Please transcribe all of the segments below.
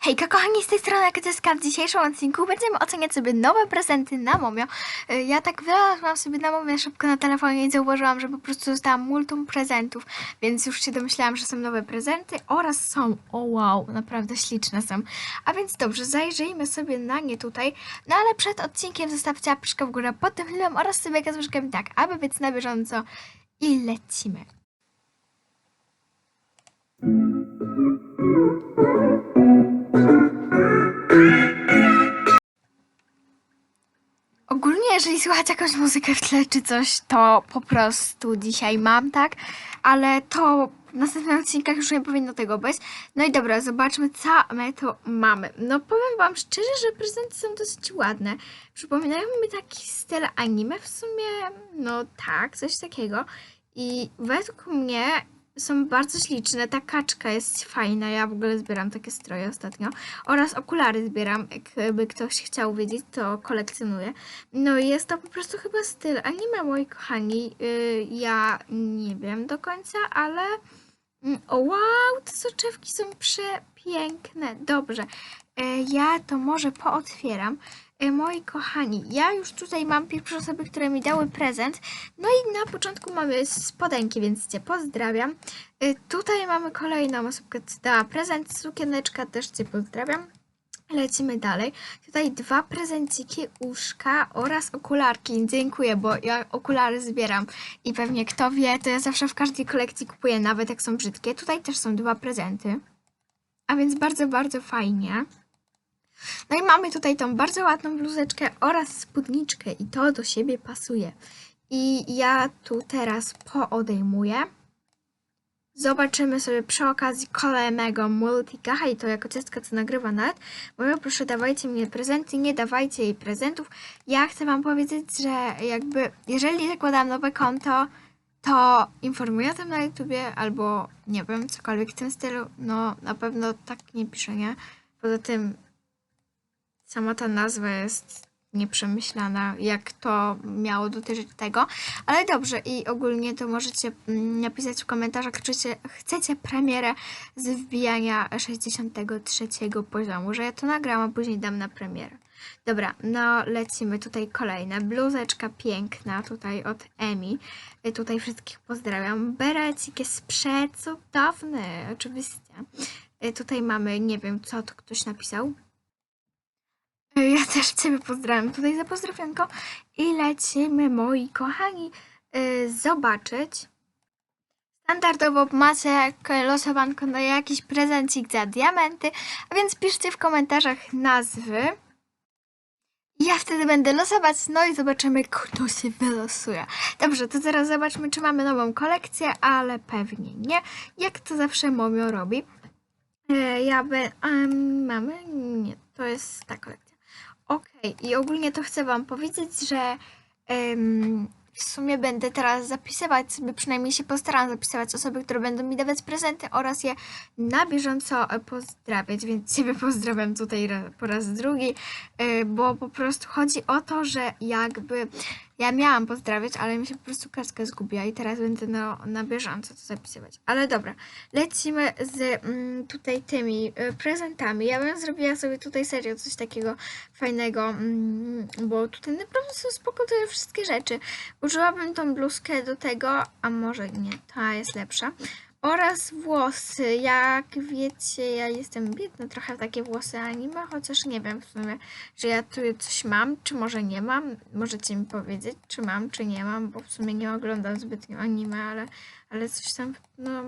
Hejka kochani, z tej strony Kateska. W dzisiejszym odcinku będziemy oceniać sobie nowe prezenty na Momio. Y, Ja tak wylazłam sobie na Momio szybko na telefonie i zauważyłam, że po prostu dostałam multum prezentów, więc już się domyślałam, że są nowe prezenty oraz są, o wow, naprawdę śliczne są. A więc dobrze, zajrzyjmy sobie na nie tutaj, no ale przed odcinkiem zostawcie apeczkę w górę pod tym filmem oraz sobie z tak, aby być na bieżąco i lecimy. Jeżeli słychać jakąś muzykę w tle czy coś, to po prostu dzisiaj mam, tak? Ale to w następnych odcinkach już nie powinno tego być. No i dobra, zobaczmy, co my tu mamy. No powiem wam szczerze, że prezenty są dosyć ładne. Przypominają mi taki styl anime w sumie, no tak, coś takiego. I według mnie są bardzo śliczne. Ta kaczka jest fajna. Ja w ogóle zbieram takie stroje ostatnio. Oraz okulary zbieram. Jakby ktoś chciał wiedzieć, to kolekcjonuję. No i jest to po prostu chyba styl anime, moi kochani. Yy, ja nie wiem do końca, ale... Mm, O, wow, te soczewki są przepiękne. Dobrze, ja to może pootwieram. E, Moi kochani, ja już tutaj mam pierwsze osoby, które mi dały prezent. No i na początku mamy spodenki, więc Cię pozdrawiam. E, Tutaj mamy kolejną osobkę, co dała prezent. Sukieneczka też Cię pozdrawiam. Lecimy dalej. Tutaj dwa prezenciki, uszka oraz okularki. Dziękuję, bo ja okulary zbieram i pewnie kto wie, to ja zawsze w każdej kolekcji kupuję, nawet jak są brzydkie. Tutaj też są dwa prezenty. A więc bardzo, bardzo fajnie. No i mamy tutaj tą bardzo ładną bluzeczkę oraz spódniczkę i to do siebie pasuje. I ja tu teraz poodejmuję. Zobaczymy sobie przy okazji kolejnego multikacha i to jako ciastka, co nagrywa nawet. Mówię, proszę dawajcie mnie prezenty, nie dawajcie jej prezentów. Ja chcę wam powiedzieć, że jakby jeżeli zakładam nowe konto, to informuję o tym na YouTubie albo nie wiem, cokolwiek w tym stylu. No na pewno tak nie piszę, nie? Poza tym sama ta nazwa jest nieprzemyślana, jak to miało dotyczyć tego. Ale dobrze, i ogólnie to możecie mm, napisać w komentarzach, czy chcecie, chcecie premierę z wbijania 63 poziomu, że ja to nagram, a później dam na premierę. Dobra, no lecimy. Tutaj kolejne. Bluzeczka piękna tutaj od Emi. Y, Tutaj wszystkich pozdrawiam. Berecik jest przecudowny, oczywiście. Y, Tutaj mamy, nie wiem co to ktoś napisał. Ja też Ciebie pozdrawiam tutaj za pozdrowionko. I lecimy, moi kochani, y, zobaczyć. Standardowo macie losowanko na jakiś prezencik za diamenty, a więc piszcie w komentarzach nazwy. Ja wtedy będę losować, no i zobaczymy, kto się wylosuje. Dobrze, to teraz zobaczmy, czy mamy nową kolekcję, ale pewnie nie. Jak to zawsze Momio robi. E, Ja by... em, mamy? Nie, to jest ta kolekcja. Okej, i ogólnie to chcę Wam powiedzieć, że w sumie będę teraz zapisywać sobie, przynajmniej się postaram zapisywać osoby, które będą mi dawać prezenty oraz je na bieżąco e, pozdrawiać, więc Ciebie pozdrawiam tutaj po raz drugi, e, bo po prostu chodzi o to, że jakby ja miałam pozdrawiać, ale mi się po prostu kartka zgubiła i teraz będę na, na bieżąco to zapisywać. Ale dobra, lecimy z mm, tutaj tymi y, prezentami. Ja bym zrobiła sobie tutaj serio coś takiego fajnego, mm, bo tutaj naprawdę są spoko wszystkie rzeczy. Użyłabym tą bluzkę do tego, a może nie, ta jest lepsza. Oraz włosy. Jak wiecie, ja jestem biedna trochę takie włosy anime, chociaż nie wiem w sumie, że ja tu coś mam, czy może nie mam. Możecie mi powiedzieć, czy mam, czy nie mam, bo w sumie nie oglądam zbytnio anime, ale, ale coś tam, no...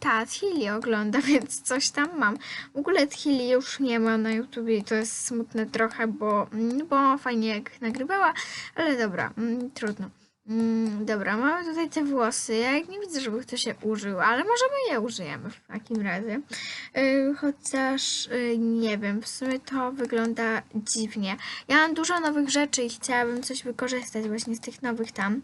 Ta, Thili ogląda, więc coś tam mam. W ogóle Thili już nie ma na YouTubie i to jest smutne trochę, bo, bo fajnie jak nagrywała, ale dobra, mm, trudno. Mm, dobra, mamy tutaj te włosy. Ja nie widzę, żeby ktoś je użył, ale może my je użyjemy w takim razie. Yy, chociaż yy, nie wiem, w sumie to wygląda dziwnie. Ja mam dużo nowych rzeczy i chciałabym coś wykorzystać właśnie z tych nowych tam.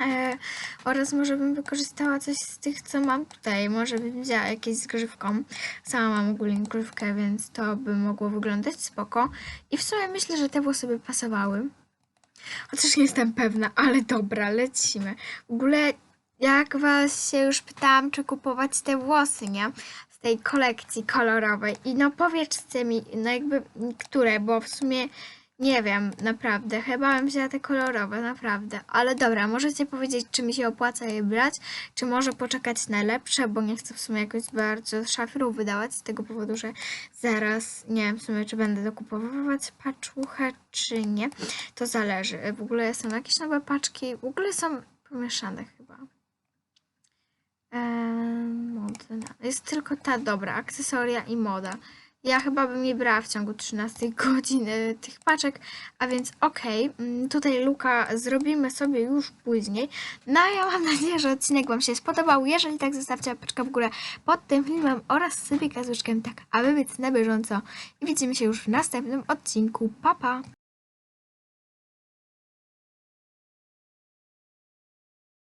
E, oraz może bym wykorzystała coś z tych, co mam tutaj. Może bym wzięła jakieś z grzywką. Sama mam ogólnie grzywkę, więc to by mogło wyglądać spoko. I w sumie myślę, że te włosy by pasowały. Chociaż nie jestem pewna, ale dobra, lecimy. W ogóle jak was się już pytałam, czy kupować te włosy, nie? Z tej kolekcji kolorowej. I no powiedzcie mi, no jakby które, bo w sumie nie wiem, naprawdę. Chyba bym wzięła te kolorowe, naprawdę. Ale dobra, możecie powiedzieć, czy mi się opłaca je brać, czy może poczekać na lepsze, bo nie chcę w sumie jakoś bardzo szafirów wydawać z tego powodu, że zaraz nie wiem w sumie, czy będę dokupować paczuchę, czy nie. To zależy. W ogóle są jakieś nowe paczki, w ogóle są pomieszane chyba. Eee, modna. Jest tylko ta dobra, akcesoria i moda. Ja chyba bym je brała w ciągu 13 godzin tych paczek, a więc okej, mm, tutaj Luka zrobimy sobie już później. No ja mam nadzieję, że odcinek Wam się spodobał. Jeżeli tak, zostawcie łapeczkę w górę pod tym filmem oraz sobie kazłuszkiem, tak aby być na bieżąco. I widzimy się już w następnym odcinku. Pa, pa!